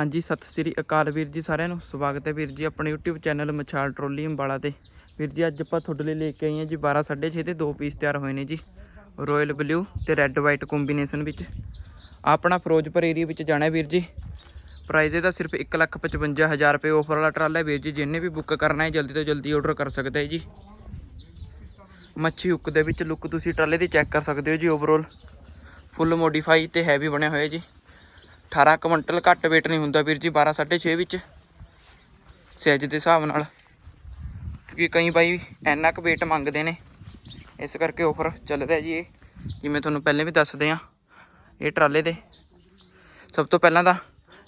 ਹਾਂਜੀ, ਸਤਿ ਸ੍ਰੀ ਅਕਾਲ ਵੀਰ ਜੀ ਸਾਰਿਆਂ ਨੂੰ। ਸਵਾਗਤ ਹੈ ਵੀਰ ਜੀ ਆਪਣੇ YouTube channel Machhal trolley Ambala ਤੇ। ਵੀਰ ਜੀ, ਅੱਜ ਆਪਾਂ ਤੁਹਾਡੇ ਲਈ ਲੈ ਕੇ ਆਏ ਹਾਂ ਜੀ 12 6.5 ਦੇ ਦੋ ਪੀਸ ਤਿਆਰ ਹੋਏ ਨੇ ਜੀ। ਰਾਇਲ ਬਲੂ ਤੇ ਰੈੱਡ ਵਾਈਟ ਕੰਬੀਨੇਸ਼ਨ ਵਿੱਚ। ਆਪਣਾ ਫਿਰੋਜ਼ਪੁਰ ਏਰੀਆ ਵਿੱਚ ਜਾਣਾ ਹੈ ਵੀਰ ਜੀ। ਪ੍ਰਾਈਸ ਇਹਦਾ ਸਿਰਫ 155000 ਰੁਪਏ ਆਫਰ ਵਾਲਾ ਟਰਾਲਾ ਹੈ ਵੀਰ ਜੀ। ਜਿੰਨੇ ਵੀ ਬੁੱਕ ਕਰਨਾ ਹੈ, ਜਲਦੀ ਤੋਂ ਜਲਦੀ ਆਰਡਰ ਕਰ ਸਕਦਾ ਹੈ ਜੀ। ਮੱਛੀ ਹੁੱਕ ਦੇ ਵਿੱਚ ਲੁੱਕ ਤੁਸੀਂ ਟਰਾਲੇ ਦੀ ਚੈੱਕ ਕਰ ਸਕਦੇ ਹੋ ਜੀ ਓਵਰਆਲ ਫੁੱਲ ਮੋਡੀਫਾਈ ਤੇ ਹੈਵੀ ਬਣਿਆ ਹੋਇਆ ਜੀ। 18 ਕੁਇੰਟਲ ਘੱਟ weight ਨਹੀਂ ਹੁੰਦਾ ਵੀਰ ਜੀ 12 6.5 ਵਿੱਚ। ਸਾਈਜ਼ ਦੇ ਹਿਸਾਬ ਨਾਲ। ਕਿਉਂਕਿ ਕਈ ਬਾਈ ਇੰਨਾ ਕੁ weight ਮੰਗਦੇ ਨੇ। ਇਸ ਕਰਕੇ ਆਫਰ ਚੱਲ ਰਿਹਾ ਜੀ ਇਹ। ਜਿਵੇਂ ਤੁਹਾਨੂੰ ਪਹਿਲੇ ਵੀ ਦੱਸਦੇ ਆ ਇਹ ਟਰਾਲੇ ਦੇ। ਸਭ ਤੋਂ ਪਹਿਲਾਂ ਤਾਂ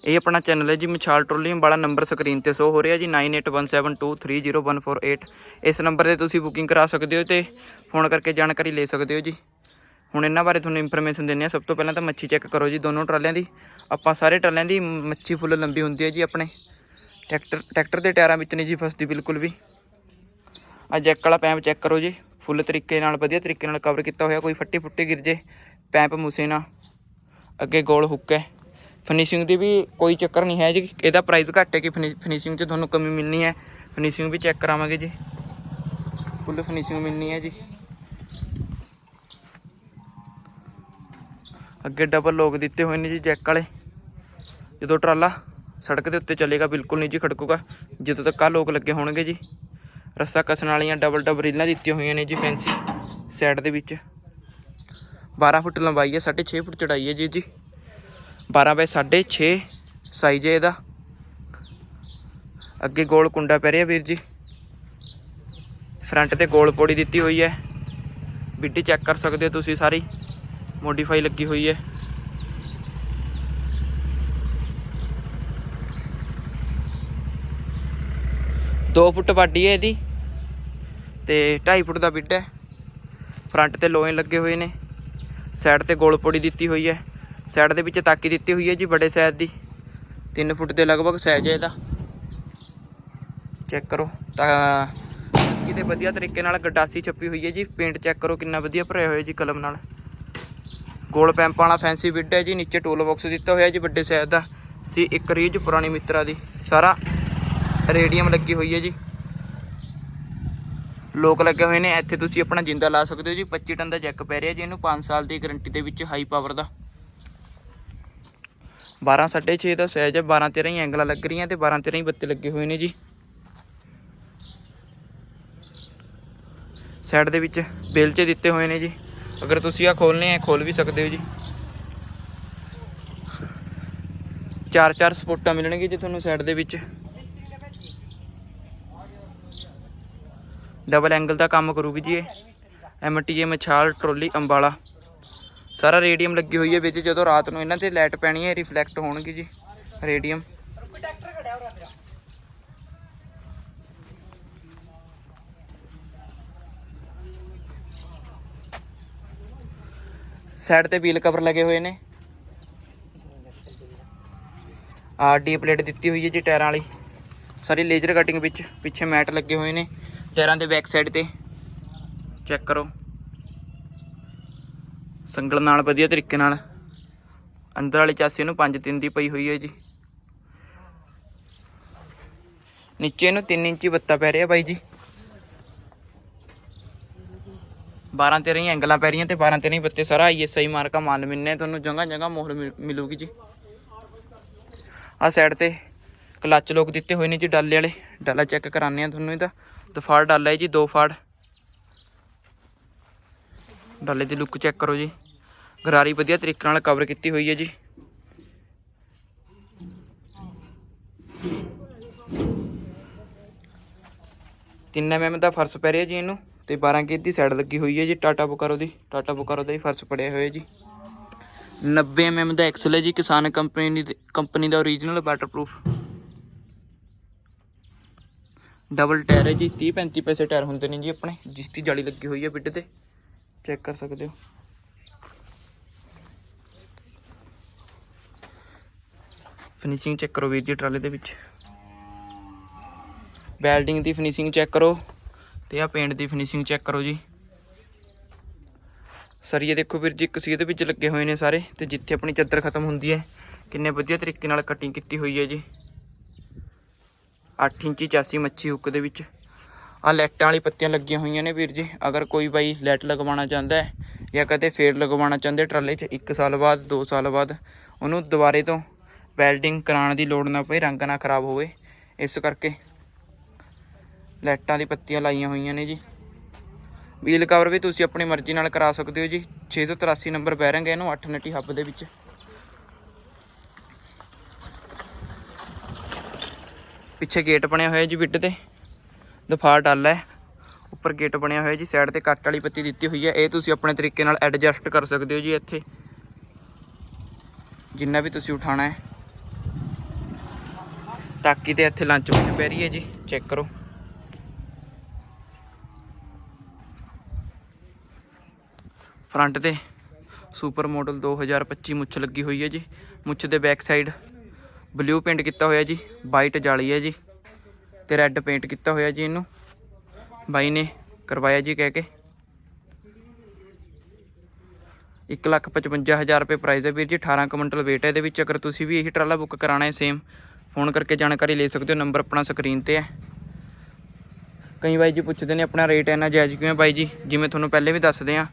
ਇਹ ਆਪਣਾ ਚੈਨਲ ਹੈ ਜੀ, ਮਛਾਲ ਟਰੋਲੀਅਮ ਵਾਲਾ ਨੰਬਰ ਸਕਰੀਨ ਤੇ ਸ਼ੋ ਹੋ ਰਿਹਾ ਜੀ 9817230148 ਇਸ ਨੰਬਰ ਤੇ ਤੁਸੀਂ ਬੁਕਿੰਗ ਕਰਾ ਸਕਦੇ ਹੋ ਤੇ ਫੋਨ ਕਰਕੇ ਜਾਣਕਾਰੀ ਲੈ ਸਕਦੇ ਹੋ ਜੀ। ਹੁਣ ਇਹਨਾਂ ਬਾਰੇ ਤੁਹਾਨੂੰ ਇਨਫੋਰਮੇਸ਼ਨ ਦਿੰਦੇ ਆ ਸਭ ਤੋਂ ਪਹਿਲਾਂ ਤਾਂ ਮੱਛੀ ਚੈੱਕ ਕਰੋ ਜੀ, ਦੋਨੋਂ ਟਰਾਲਿਆਂ ਦੀ। ਆਪਾਂ ਸਾਰੇ ਟਰਾਲਿਆਂ ਦੀ ਮੱਛੀ ਫੁੱਲ ਲੰਬੀ ਹੁੰਦੀ ਹੈ ਜੀ ਆਪਣੇ। ਟਰੈਕਟਰ ਟਰੈਕਟਰ ਦੇ ਟਾਇਰਾਂ ਵਿੱਚ ਨਹੀਂ ਜੀ ਫਸਦੀ ਬਿਲਕੁਲ ਵੀ। ਆ ਜੈਕ ਵਾਲਾ ਪੈਂਪ ਚੈੱਕ ਕਰੋ ਜੀ। ਫੁੱਲ ਤਰੀਕੇ ਨਾਲ, ਵਧੀਆ ਤਰੀਕੇ ਨਾਲ ਕਵਰ ਕੀਤਾ ਹੋਇਆ। ਕੋਈ ਫੱਟੀ ਫੁੱਟੀ ਗਿਰ ਜੇ, ਪੈਂਪ ਮੂਸੇ ਨਾ। ਅੱਗੇ ਗੋਲ ਹੁੱਕ ਹੈ। ਫਿਨਿਸ਼ਿੰਗ ਦੀ ਵੀ ਕੋਈ ਚੱਕਰ ਨਹੀਂ ਹੈ ਜੀ। ਇਹਦਾ ਪ੍ਰਾਈਸ ਘੱਟ ਹੈ ਕਿ ਫਿਨਿਸ਼ਿੰਗ 'ਚ ਤੁਹਾਨੂੰ ਕਮੀ ਮਿਲਣੀ ਹੈ। ਫਿਨਿਸ਼ਿੰਗ ਵੀ ਚੈੱਕ ਕਰਾਵਾਂਗੇ ਜੀ। ਫੁੱਲ ਫਿਨਿਸ਼ਿੰਗ ਮਿਲਣੀ ਹੈ ਜੀ। ਅੱਗੇ ਡਬਲ ਲੋਕ ਦਿੱਤੇ ਹੋਏ ਨੇ ਜੀ ਜੈਕ ਵਾਲੇ। ਜਦੋਂ ਟਰਾਲਾ ਸੜਕ ਦੇ ਉੱਤੇ ਚੱਲੇਗਾ, ਬਿਲਕੁਲ ਨਹੀਂ ਜੀ ਖੜਕੂਗਾ। ਜਦੋਂ ਤੱਕ ਆ ਲੋਕ ਲੱਗੇ ਹੋਣਗੇ ਜੀ। ਰੱਸਾ ਕਸਣ ਵਾਲੀਆਂ ਡਬਲ ਡਬਲ ਰੀਲਾਂ ਦਿੱਤੀਆਂ ਹੋਈਆਂ ਨੇ ਜੀ ਫੈਂਸੀ ਸਾਈਡ ਦੇ ਵਿੱਚ। 12 ਫੁੱਟ ਲੰਬਾਈ ਹੈ 6.5 ਫੁੱਟ ਚੜਾਈ ਹੈ ਜੀ ਜੀ 12 ਬਾਈ 6.5 ਸਾਈਜ਼ ਹੈ ਇਹਦਾ। ਅੱਗੇ ਗੋਲ ਕੁੰਡਾ ਪੈ ਰਿਹਾ ਵੀਰ ਜੀ। ਫਰੰਟ ਤੇ ਗੋਲ ਪੌੜੀ ਦਿੱਤੀ ਹੋਈ ਹੈ। ਬਿੱਡੀ ਚੈੱਕ ਕਰ ਸਕਦੇ ਹੋ ਤੁਸੀਂ ਸਾਰੀ। ਮੋਡੀਫਾਈ ਲੱਗੀ ਹੋਈ ਹੈ। ਦੋ ਫੁੱਟ ਵਾਡੀ ਹੈ ਇਹਦੀ ਤੇ 2.5 ਫੁੱਟ ਦਾ ਬਿੱਡ ਹੈ। ਫਰੰਟ ਤੇ ਲੋਇਨ ਲੱਗੇ ਹੋਏ ਨੇ। ਸਾਈਡ ਤੇ ਗੋਲ ਪੌੜੀ ਦਿੱਤੀ ਹੋਈ ਹੈ। ਸਾਈਡ ਦੇ ਵਿੱਚ ਤਾਕੀ ਦਿੱਤੀ ਹੋਈ ਹੈ ਜੀ ਬੜੇ ਸਾਈਜ਼ ਦੀ। 3 ਫੁੱਟ ਦੇ ਲਗਭਗ ਸਾਈਜ਼ ਹੈ ਇਹਦਾ। ਚੈੱਕ ਕਰੋ। ਤਾਂ ਕਿਤੇ ਵਧੀਆ ਤਰੀਕੇ ਨਾਲ ਗਡਾਸੀ ਛੱਪੀ ਹੋਈ ਹੈ ਜੀ। ਪੇਂਟ ਚੈੱਕ ਕਰੋ ਕਿੰਨਾ ਵਧੀਆ ਭਰਿਆ ਹੋਇਆ ਜੀ ਕਲਮ ਨਾਲ। ਗੋਲ ਪੈਂਪਾਂ ਵਾਲਾ ਫੈਂਸੀ ਵਿੱਡ ਹੈ ਜੀ, ਨੀਚੇ ਟੂਲ ਬਾਕਸ ਦਿੱਤਾ ਹੋਇਆ ਜੀ, ਵੱਡੇ ਸਾਈਜ਼ ਦਾ। ਸੀ ਇੱਕ ਰੀਜ ਪੁਰਾਣੀ ਮਿੱਤਰਾ ਦੀ। ਸਾਰਾ ਰੇਡੀਅਮ ਲੱਗੀ ਹੋਈ ਹੈ ਜੀ। ਲੋਕ ਲੱਗੇ ਹੋਏ ਨੇ, ਇੱਥੇ ਤੁਸੀਂ ਆਪਣਾ ਜਿੰਦਾ ਲਾ ਸਕਦੇ ਹੋ ਜੀ। 25 ਟਨ ਦਾ ਜੈਕ ਪੈ ਰਿਹਾ ਜੀ, ਇਹਨੂੰ 5 ਸਾਲ ਦੀ ਗਾਰੰਟੀ ਦੇ ਵਿੱਚ ਹਾਈ ਪਾਵਰ ਦਾ। 12 6.5 ਦਾ ਸਾਈਜ਼ ਹੈ 12 13 ਹੀ ਐਂਗਲਾਂ ਲੱਗ ਰਹੀਆਂ ਤੇ 12 13 ਹੀ ਬੱਤੇ ਲੱਗੇ ਹੋਏ ਨੇ ਜੀ। ਸਾਈਡ ਦੇ ਵਿੱਚ ਬੇਲਚੇ ਦਿੱਤੇ ਹੋਏ ਨੇ ਜੀ। ਅਗਰ ਤੁਸੀਂ ਆ ਖੋਲਨੇ ਆ ਖੋਲ ਵੀ ਸਕਦੇ ਹੋ ਜੀ। ਚਾਰ ਚਾਰ ਸਪੋਰਟਾਂ ਮਿਲਣਗੇ ਜੀ ਤੁਹਾਨੂੰ ਸਾਈਡ ਦੇ ਵਿੱਚ। ਡਬਲ ਐਂਗਲ ਦਾ ਕੰਮ ਕਰੂਗੀ ਜੀ ਇਹ। ਐਮਟੀਏ ਮਛਾਲ ਟਰੋਲੀ, ਅੰਬਾਲਾ। ਸਾਰਾ ਰੇਡੀਅਮ ਲੱਗੀ ਹੋਈ ਹੈ ਵਿੱਚ, ਜਦੋਂ ਰਾਤ ਨੂੰ ਇਹਨਾਂ ਤੇ ਲਾਈਟ ਪੈਣੀ ਹੈ ਰਿਫਲੈਕਟ ਹੋਣਗੇ ਜੀ। ਰੇਡੀਅਮ। ਸਾਈਡ ਤੇ ਵੀਲ ਕਵਰ ਲੱਗੇ ਹੋਏ ਨੇ। ਆਰ ਡੀ ਪਲੇਟ ਦਿੱਤੀ ਹੋਈ ਹੈ ਜੀ ਟਾਇਰਾਂ ਵਾਲੀ। ਸਾਰੀ ਲੇਜ਼ਰ ਕਟਿੰਗ ਵਿੱਚ ਪਿੱਛੇ ਮੈਟ ਲੱਗੇ ਹੋਏ ਨੇ ਟਾਇਰਾਂ ਦੇ ਬੈਕ ਸਾਈਡ ਤੇ। ਚੈੱਕ ਕਰੋ। ਸੰਗਲ ਨਾਲ ਵਧੀਆ ਤਰੀਕੇ ਨਾਲ। ਅੰਦਰ ਵਾਲੀ ਚਾਸੀ ਨੂੰ 5 3 ਦੀ ਪਈ ਹੋਈ ਹੈ ਜੀ। ਨੀਚੇ ਨੂੰ 3 ਇੰਚੀ ਬੱਤਾ ਪੈ ਰਿਹਾ ਬਾਈ ਜੀ। 12 13 ਹੀ ਐਂਗਲਾਂ ਪੈ ਰਹੀਆਂ ਤੇ 12 13 ਹੀ ਬੱਤੇ ਸਾਰਾ ਆਈਐਸਆਈ ਮਾਰਕਾ ਮਾਲ ਮਿਲਨੇ ਤੁਹਾਨੂੰ ਜਗ੍ਹਾ ਜਗ੍ਹਾ ਮੋਹਰ ਮਿਲ- ਮਿਲੂਗੀ ਜੀ। ਆ ਸਾਈਡ ਤੇ ਕਲੱਚ ਲੋਕ ਦਿੱਤੇ ਹੋਏ ਨੇ ਜੀ ਡਾਲੇ ਵਾਲੇ। ਡਾਲਾ ਚੈੱਕ ਕਰਾਣੇ ਆ ਤੁਹਾਨੂੰ ਇਹਦਾ। ਦਫਾੜ ਡਾਲਾ ਹੈ ਜੀ, ਦੋ ਫਾੜ। ਡਾਲੇ ਦੀ ਲੁੱਕ ਚੈੱਕ ਕਰੋ ਜੀ। ਗਰਾਰੀ ਵਧੀਆ ਤਰੀਕੇ ਨਾਲ ਕਵਰ ਕੀਤੀ ਹੋਈ ਹੈ ਜੀ। ਤਿੰਨ ਐਮਐਮ ਦਾ ਫਰਸ਼ ਪੈ ਰਿਹਾ ਜੀ ਇਹਨੂੰ। ਤੇ 12 ਕੇ ਦੀ ਸਾਈਡ ਲੱਗੀ ਹੋਈ ਹੈ ਜੀ, ਟਾਟਾ ਬੁਕਾਰੋ ਦੀ। ਟਾਟਾ ਬੁਕਾਰੋ ਦਾ ਹੀ ਫਰਸ਼ ਪੜਿਆ ਹੋਇਆ ਜੀ। 90 ਐਮਐਮ mm ਦਾ ਐਕਸਲ ਹੈ ਜੀ, ਕਿਸਾਨ ਕੰਪਨੀ ਦੀ, ਕੰਪਨੀ ਦਾ ਓਰੀਜਨਲ ਵਾਟਰਪ੍ਰੂਫ ਡਬਲ ਟਾਇਰ ਹੈ ਜੀ 30 35 ਪੈਸੇ ਟਾਇਰ ਹੁੰਦੇ ਨੇ ਜੀ ਆਪਣੇ। ਜਿਸ ਦੀ ਜਾਲੀ ਲੱਗੀ ਹੋਈ ਹੈ ਬਿੱਡ ਤੇ। ਚੈੱਕ ਕਰ ਸਕਦੇ ਹੋ। ਫਿਨਿਸ਼ਿੰਗ ਚੈੱਕ ਕਰੋ ਵੀਰ ਜੀ, ਟਰਾਲੇ ਦੇ ਵਿੱਚ। ਵੈਲਡਿੰਗ ਦੀ ਫਿਨਿਸ਼ਿੰਗ ਚੈੱਕ ਕਰੋ। ਤੇ ਆ ਪੇਂਟ ਦੀ ਫਿਨਿਸ਼ਿੰਗ ਚੈੱਕ ਕਰੋ ਜੀ। ਸਰੀਏ ਦੇਖੋ ਵੀਰ ਜੀ, ਇੱਕ ਸੀ ਇਹਦੇ ਵਿੱਚ ਲੱਗੇ ਹੋਏ ਨੇ ਸਾਰੇ ਤੇ ਜਿੱਥੇ ਆਪਣੀ ਚੱਦਰ ਖਤਮ ਹੁੰਦੀ ਹੈ। ਕਿੰਨੇ ਵਧੀਆ ਤਰੀਕੇ ਨਾਲ ਕਟਿੰਗ ਕੀਤੀ ਹੋਈ ਹੈ ਜੀ। 8 ਇੰਚੀ ਚਾਸੀ ਮੱਛੀ ਹੁੱਕ ਦੇ ਵਿੱਚ। ਆ ਲੈਟਾਂ ਵਾਲੀ ਪੱਤੀਆਂ ਲੱਗੀਆਂ ਹੋਈਆਂ ਨੇ ਵੀਰ ਜੀ। ਅਗਰ ਕੋਈ ਬਾਈ ਲੈਟ ਲਗਵਾਉਣਾ ਚਾਹੁੰਦਾ ਹੈ ਜਾਂ ਕਦੇ ਫੇਰ ਲਗਵਾਉਣਾ ਚਾਹੁੰਦੇ ਟਰਾਲੇ 'ਚ 1 ਸਾਲ ਬਾਅਦ 2 ਸਾਲ ਬਾਅਦ, ਉਹਨੂੰ ਦੁਬਾਰੇ ਤੋਂ ਵੈਲਡਿੰਗ ਕਰਾਉਣ ਦੀ ਲੋੜ ਨਾ ਪਏ ਰੰਗ ਨਾ ਖਰਾਬ ਹੋਵੇ। ਇਸ ਕਰਕੇ ਲਾਈਟਾਂ ਦੀ ਪੱਤੀਆਂ ਲਾਈਆਂ ਹੋਈਆਂ ਨੇ ਜੀ। ਵੀਲ ਕਵਰ ਵੀ ਤੁਸੀਂ ਆਪਣੀ ਮਰਜ਼ੀ ਨਾਲ ਕਰਾ ਸਕਦੇ ਹੋ ਜੀ। 683 ਨੰਬਰ ਬੈਰਿੰਗ ਹੈ ਇਹਨੂੰ 8 ਨਟੀ ਹੱਬ ਦੇ ਵਿੱਚ। ਪਿੱਛੇ ਗੇਟ ਬਣਿਆ ਹੋਇਆ ਜੀ ਬਿੱਡ ਤੇ। ਦਫਾਰ ਡੱਲ ਹੈ। ਉੱਪਰ ਗੇਟ ਬਣਿਆ ਹੋਇਆ ਜੀ, ਸਾਈਡ ਤੇ ਕੱਟ ਵਾਲੀ ਪੱਤੀ ਦਿੱਤੀ ਹੋਈ ਹੈ। ਇਹ ਤੁਸੀਂ ਆਪਣੇ ਤਰੀਕੇ ਨਾਲ ਐਡਜਸਟ ਕਰ ਸਕਦੇ ਹੋ ਜੀ ਇੱਥੇ। ਜਿੰਨਾ ਵੀ ਤੁਸੀਂ ਉਠਾਣਾ ਹੈ। ਤਾਕੀ ਤੇ ਇੱਥੇ ਲੰਚ ਵਿੱਚ ਪੈ ਰਹੀ ਹੈ ਜੀ। ਚੈੱਕ ਕਰੋ। ਫਰੰਟ ਤੇ ਸੁਪਰ ਮਾਡਲ 2025 ਮੁੱਛ ਲੱਗੀ ਹੋਈ ਹੈ ਜੀ। ਮੁੱਛ ਦੇ ਬੈਕ ਸਾਈਡ ਬਲੂ ਪੇਂਟ ਕੀਤਾ ਹੋਇਆ ਜੀ, ਵਾਈਟ ਜਾਲੀ ਹੈ ਜੀ ਤੇ ਰੈੱਡ ਪੇਂਟ ਕੀਤਾ ਹੋਇਆ ਜੀ ਇਹਨੂੰ। ਬਾਈ ਨੇ ਕਰਵਾਇਆ ਜੀ ਕਹਿ ਕੇ। 155000 ਰੁਪਏ ਪ੍ਰਾਈਸ ਹੈ ਵੀਰ ਜੀ 18 ਕੁਇੰਟਲ weight ਹੈ। ਇਹਦੇ ਵਿੱਚ ਅਗਰ ਤੁਸੀਂ ਵੀ ਇਹੀ ਟਰਾਲਾ ਬੁੱਕ ਕਰਾਣਾ ਹੈ ਸੇਮ ਫੋਨ ਕਰਕੇ ਜਾਣਕਾਰੀ ਲੈ ਸਕਦੇ ਹੋ ਨੰਬਰ ਆਪਣਾ ਸਕਰੀਨ ਤੇ ਹੈ। ਕਈ ਬਾਈ ਜੀ ਪੁੱਛਦੇ ਨੇ, ਆਪਣਾ ਰੇਟ ਇੰਨਾ ਜਾਇਜ਼ ਕਿਉਂ ਹੈ? ਬਾਈ ਜੀ, ਜਿਵੇਂ ਤੁਹਾਨੂੰ ਪਹਿਲੇ ਵੀ ਦੱਸਦੇ ਆ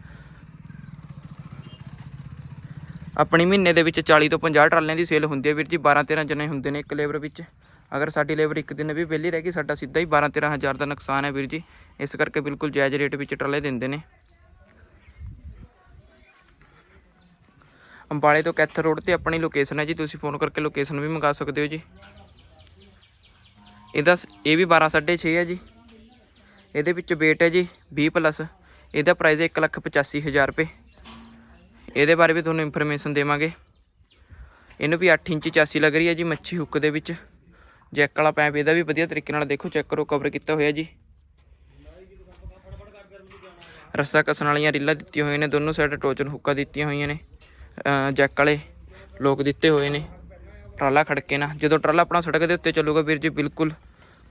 ਆਪਣੀ ਮਹੀਨੇ ਦੇ ਵਿੱਚ 40 ਤੋਂ 50 ਟਰਾਲਿਆਂ ਦੀ ਸੇਲ ਹੁੰਦੀ ਹੈ ਵੀਰ ਜੀ 12 13 ਜਣੇ ਹੁੰਦੇ ਨੇ ਇੱਕ ਲੇਬਰ ਵਿੱਚ। ਅਗਰ ਸਾਡੀ ਲੇਬਰ ਇੱਕ ਦਿਨ ਵੀ ਵਿਹਲੀ ਰਹਿ ਗਈ, ਸਾਡਾ ਸਿੱਧਾ ਹੀ 12 13 ਹਜ਼ਾਰ ਦਾ ਨੁਕਸਾਨ ਹੈ ਵੀਰ ਜੀ। ਇਸ ਕਰਕੇ ਬਿਲਕੁਲ ਜਾਇਜ਼ ਰੇਟ ਵਿੱਚ ਟਰਾਲੇ ਦਿੰਦੇ ਨੇ। ਅੰਬਾਲੇ ਤੋਂ ਕੈਥਰ ਰੋਡ ਤੇ ਆਪਣੀ ਲੋਕੇਸ਼ਨ ਹੈ ਜੀ, ਤੁਸੀਂ ਫੋਨ ਕਰਕੇ ਲੋਕੇਸ਼ਨ ਵੀ ਮੰਗਾ ਸਕਦੇ ਹੋ ਜੀ। ਇਹਦਾ ਸ- ਇਹ ਵੀ 12 6.5 ਹੈ ਜੀ। ਇਹਦੇ ਵਿੱਚ weight ਹੈ ਜੀ 20 ਪਲੱਸ ਇਹਦਾ ਪ੍ਰਾਈਸ ਹੈ 185000 ਰੁਪਏ। ਇਹਦੇ ਬਾਰੇ ਵੀ ਤੁਹਾਨੂੰ ਇਨਫੋਰਮੇਸ਼ਨ ਦੇਵਾਂਗੇ। ਇਹਨੂੰ ਵੀ 8 ਇੰਚ ਚਾਸੀ ਲੱਗ ਰਹੀ ਹੈ ਜੀ ਮੱਛੀ ਹੁੱਕ ਦੇ ਵਿੱਚ। ਜੈਕ ਵਾਲਾ ਪੈਪ ਇਹਦਾ ਵੀ ਵਧੀਆ ਤਰੀਕੇ ਨਾਲ ਦੇਖੋ ਚੈੱਕ ਕਰੋ ਕਵਰ ਕੀਤਾ ਹੋਇਆ ਜੀ। ਰੱਸਾ ਕਸਣ ਵਾਲੀਆਂ ਰੀਲਾਂ ਦਿੱਤੀਆਂ ਹੋਈਆਂ ਨੇ, ਦੋਨੋਂ ਸਾਈਡ ਟੋਚਨ ਹੁੱਕਾਂ ਦਿੱਤੀਆਂ ਹੋਈਆਂ ਨੇ। ਅਹ ਜੈਕ ਵਾਲੇ ਲੋਕ ਦਿੱਤੇ ਹੋਏ ਨੇ। ਟਰਾਲਾ ਖੜਕੇ ਨਾ, ਜਦੋਂ ਟਰਾਲਾ ਆਪਣਾ ਸੜਕ ਦੇ ਉੱਤੇ ਚੱਲੂਗਾ ਵੀਰ ਜੀ, ਬਿਲਕੁਲ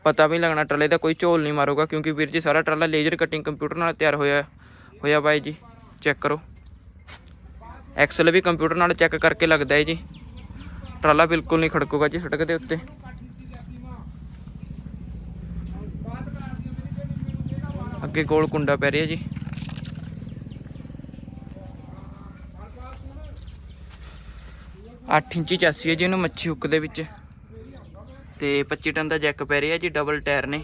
ਪਤਾ ਵੀ ਨਹੀਂ ਲੱਗਣਾ ਟਰਾਲੇ ਦਾ, ਕੋਈ ਝੋਲ ਨਹੀਂ ਮਾਰੂਗਾ, ਕਿਉਂਕਿ ਵੀਰ ਜੀ ਸਾਰਾ ਟਰਾਲਾ ਲੇਜ਼ਰ ਕਟਿੰਗ ਕੰਪਿਊਟਰ ਨਾਲ ਤਿਆਰ ਹੋਇਆ ਹੋਇਆ ਬਾਈ ਜੀ। ਚੈੱਕ ਕਰੋ। ਐਕਸਲ ਵੀ ਕੰਪਿਊਟਰ ਨਾਲ ਚੈੱਕ ਕਰਕੇ ਲੱਗਦਾ ਹੈ ਜੀ। ਟਰਾਲਾ ਬਿਲਕੁਲ ਨਹੀਂ ਖੜਕੂਗਾ ਜੀ ਸੜਕ ਦੇ ਉੱਤੇ। ਅੱਗੇ ਕੋਲ ਕੁੰਡਾ ਪੈ ਰਿਹਾ ਜੀ। ਅੱਠ ਇੰਚੀ ਚਾਸੀ ਹੈ ਜੀ ਇਹਨੂੰ ਮੱਛੀ ਹੁੱਕ ਦੇ ਵਿੱਚ। ਤੇ 25 ਟਨ ਦਾ ਜੈਕ ਪੈ ਰਿਹਾ ਜੀ ਡਬਲ ਟਾਇਰ ਨੇ।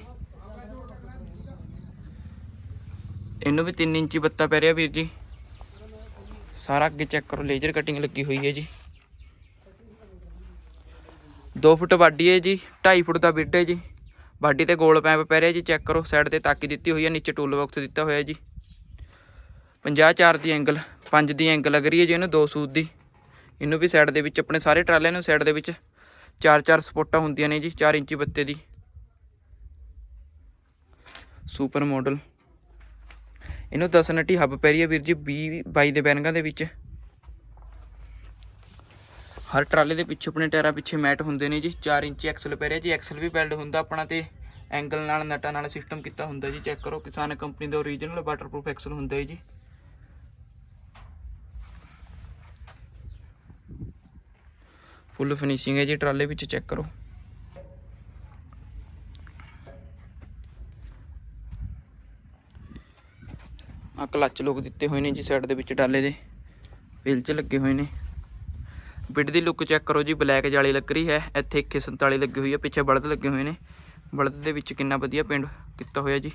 ਇਹਨੂੰ ਵੀ 3 ਇੰਚੀ ਬੱਤਾ ਪੈ ਰਿਹਾ ਵੀਰ ਜੀ। ਸਾਰਾ ਅੱਗੇ ਚੈੱਕ ਕਰੋ ਲੇਜ਼ਰ ਕਟਿੰਗ ਲੱਗੀ ਹੋਈ ਹੈ ਜੀ। 2 ਫੁੱਟ ਵਾਢੀ ਹੈ ਜੀ 2.5 ਫੁੱਟ ਦਾ ਬਿੱਡ ਹੈ ਜੀ। ਵਾਢੀ ਤੇ ਗੋਲ ਪੈਪ ਪੈ ਰਿਹਾ ਜੀ ਚੈੱਕ ਕਰੋ ਸਾਈਡ ਤੇ ਤਾਕੀ ਦਿੱਤੀ ਹੋਈ ਹੈ, ਨੀਚੇ ਟੂਲ ਬਾਕਸ ਦਿੱਤਾ ਹੋਇਆ ਜੀ। 50 4 ਦੀ ਐਂਗਲ 5 ਦੀ ਐਂਗਲ ਲੱਗ ਰਹੀ ਹੈ ਜੀ ਇਹਨੂੰ 2 ਸੂਤ ਦੀ। ਇਹਨੂੰ ਵੀ ਸਾਈਡ ਦੇ ਵਿੱਚ, ਆਪਣੇ ਸਾਰੇ ਟਰਾਲਿਆਂ ਨੂੰ ਸਾਈਡ ਦੇ ਵਿੱਚ 4-4 ਸਪੋਟਾਂ ਹੁੰਦੀਆਂ ਨੇ ਜੀ 4 ਇੰਚੀ ਬੱਤੇ ਦੀ। ਸੁਪਰ ਮਾਡਲ ਇਹਨੂੰ 10 ਨਟੀ ਹੱਬ ਪੈ ਰਹੀ ਹੈ ਵੀਰ ਜੀ 20 22 ਦੇ ਬੈਨਗਾਂ ਦੇ ਵਿੱਚ। ਹਰ ਟਰਾਲੇ ਦੇ ਪਿੱਛੇ ਆਪਣੇ ਟਾਇਰਾਂ ਪਿੱਛੇ ਮੈਟ ਹੁੰਦੇ ਨੇ ਜੀ 4 ਇੰਚੀ ਐਕਸਲ ਪੈ ਰਿਹਾ ਜੀ। ਐਕਸਲ ਵੀ ਬੈਲਡ ਹੁੰਦਾ, ਆਪਣਾ ਤੇ ਐਂਗਲ ਨਾਲ, ਨਟਾਂ ਨਾਲ ਸਿਸਟਮ ਕੀਤਾ ਹੁੰਦਾ ਜੀ ਚੈੱਕ ਕਰੋ। ਕਿਸਾਨ ਕੰਪਨੀ ਦਾ ਓਰੀਜਨਲ ਵਾਟਰਪ੍ਰੂਫ ਐਕਸਲ ਹੁੰਦਾ ਹੈ ਜੀ। ਫੁੱਲ ਫਿਨਿਸ਼ਿੰਗ ਹੈ ਜੀ, ਟਰਾਲੇ ਵਿੱਚ ਚੈੱਕ ਕਰੋ। ਕਲੱਚ ਲੋਕ ਦਿੱਤੇ ਹੋਏ ਨੇ ਜੀ ਸਾਈਡ ਦੇ ਵਿੱਚ ਟਾਲੇ ਦੇ। ਵੀਲ 'ਚ ਲੱਗੇ ਹੋਏ ਨੇ। ਬਿੱਡ ਦੀ ਲੁੱਕ ਚੈੱਕ ਕਰੋ ਜੀ ਬਲੈਕ ਜਾਲੀ ਲੱਗ ਹੈ। ਇੱਥੇ 147 ਲੱਗੀ ਹੋਈ ਹੈ, ਪਿੱਛੇ ਬਲਦ ਲੱਗੇ ਹੋਏ ਨੇ। ਬਲਦ ਦੇ ਵਿੱਚ ਕਿੰਨਾ ਵਧੀਆ ਪੇਂਟ ਕੀਤਾ ਹੋਇਆ ਜੀ।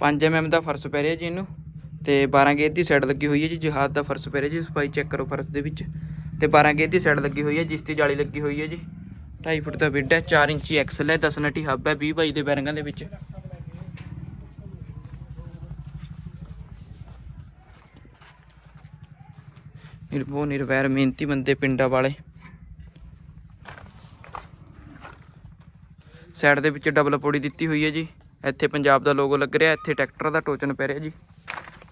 ਪੰਜ ਐਮ ਦਾ ਫਰਸ਼ ਪੈ ਰਿਹਾ ਜੀ ਇਹਨੂੰ। ਤੇ 12 ਗੇਜ ਦੀ ਸਾਈਡ ਲੱਗੀ ਹੋਈ ਹੈ ਜੀ, ਜਹਾਜ਼ ਦਾ ਫਰਸ਼ ਪੈ ਰਿਹਾ ਜੀ, ਸਫ਼ਾਈ ਚੈੱਕ ਕਰੋ ਫਰਸ਼ ਦੇ ਵਿੱਚ। ਤੇ 12 ਗੇਜ ਦੀ ਸਾਈਡ ਲੱਗੀ ਹੋਈ ਹੈ, ਜਿਸ ਦੀ ਜਾਲੀ ਲੱਗੀ ਹੋਈ ਹੈ ਜੀ। 2.5 ਫੁੱਟ ਦਾ ਬਿੱਡ ਹੈ 4 ਇੰਚੀ ਐਕਸਲ ਹੈ 10 ਨਟੀ ਹੱਬ ਹੈ 20 ਬਾਈ ਦੇ ਬੈਰਿੰਗਾਂ ਦੇ ਵਿੱਚ। ਨਿਰਭੋ ਨਿਰਵੈਰ, ਮਿਹਨਤੀ ਬੰਦੇ ਪਿੰਡਾਂ ਵਾਲੇ। ਸਾਈਡ ਦੇ ਵਿੱਚ ਡਬਲ ਪੌੜੀ ਦਿੱਤੀ ਹੋਈ ਹੈ ਜੀ। ਇੱਥੇ ਪੰਜਾਬ ਦਾ ਲੋਗੋ ਲੱਗ ਰਿਹਾ, ਇੱਥੇ ਟਰੈਕਟਰ ਦਾ ਟੋਚਨ ਪੈ ਰਿਹਾ ਜੀ।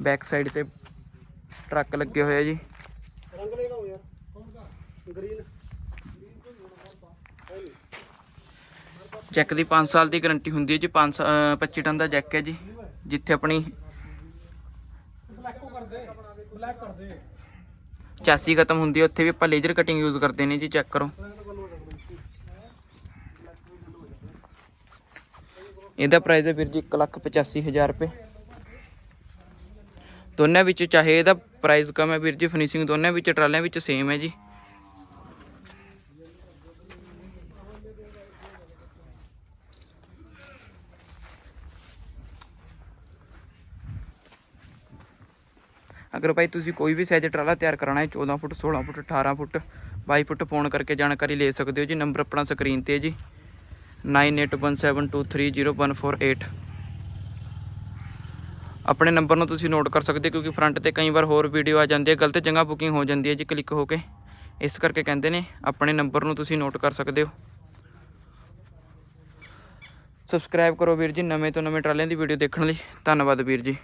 ਬੈਕ ਸਾਈਡ ਤੇ ਟਰੱਕ ਲੱਗੇ ਹੋਏ ਆ ਜੀ। ਰੰਗ ਲੇਗਾ ਹੋ ਯਾਰ। ਗ੍ਰੀਨ ਚੈੱਕ ਦੀ 5 ਸਾਲ ਦੀ ਗਾਰੰਟੀ ਹੁੰਦੀ ਹੈ ਜੀ 5 25 ਟਨ ਦਾ ਜੈਕ ਹੈ ਜੀ ਜਿੱਥੇ ਆਪਣੀ ਚਾਸੀ ਖਤਮ ਹੁੰਦੀ ਹੈ ਉੱਥੇ ਵੀ ਆਪਾਂ ਲੇਜ਼ਰ ਕਟਿੰਗ ਯੂਜ਼ ਕਰਦੇ ਨੇ ਜੀ ਚੈੱਕ ਕਰੋ। ਇਹਦਾ ਪ੍ਰਾਈਸ ਹੈ ਵੀਰ ਜੀ 185000 ਰੁਪਏ। ਦੋਨਾਂ ਵਿੱਚ ਚਾਹੇ ਇਹਦਾ ਪ੍ਰਾਈਸ ਕਮ ਹੈ ਵੀਰ ਜੀ ਫਿਨਿਸ਼ਿੰਗ ਦੋਨਾਂ ਵਿੱਚ, ਟਰਾਲਿਆਂ ਵਿੱਚ ਸੇਮ ਹੈ ਜੀ। ਅਗਰ ਭਾਈ ਤੁਸੀਂ ਕੋਈ ਵੀ ਸਾਈਜ਼ ਟਰਾਲਾ ਤਿਆਰ ਕਰਾਉਣਾ ਹੈ 14 ਫੁੱਟ 16 ਫੁੱਟ 18 ਫੁੱਟ 22 ਫੁੱਟ ਫੋਨ ਕਰਕੇ ਜਾਣਕਾਰੀ ਲੈ ਸਕਦੇ ਹੋ ਜੀ। ਨੰਬਰ ਆਪਣਾ ਸਕਰੀਨ ਤੇ ਹੈ ਜੀ। 9817230148 ਆਪਣੇ ਨੰਬਰ ਨੂੰ ਤੁਸੀਂ ਨੋਟ ਕਰ ਸਕਦੇ ਹੋ, ਕਿਉਂਕਿ ਫਰੰਟ ਤੇ ਕਈ ਵਾਰ ਹੋਰ ਵੀਡੀਓ ਆ ਜਾਂਦੀ ਹੈ, ਗਲਤ ਜਗ੍ਹਾ ਬੁਕਿੰਗ ਹੋ ਜਾਂਦੀ ਹੈ ਜੀ ਕਲਿੱਕ ਹੋ ਕੇ। ਇਸ ਕਰਕੇ ਕਹਿੰਦੇ ਨੇ, ਆਪਣੇ ਨੰਬਰ ਨੂੰ ਤੁਸੀਂ ਨੋਟ ਕਰ ਸਕਦੇ ਹੋ। ਸਬਸਕ੍ਰਾਈਬ ਕਰੋ ਵੀਰ ਜੀ, ਨਵੇਂ ਤੋਂ ਨਵੇਂ ਟਰਾਲਿਆਂ ਦੀ ਵੀਡੀਓ ਦੇਖਣ ਲਈ। ਧੰਨਵਾਦ ਵੀਰ ਜੀ।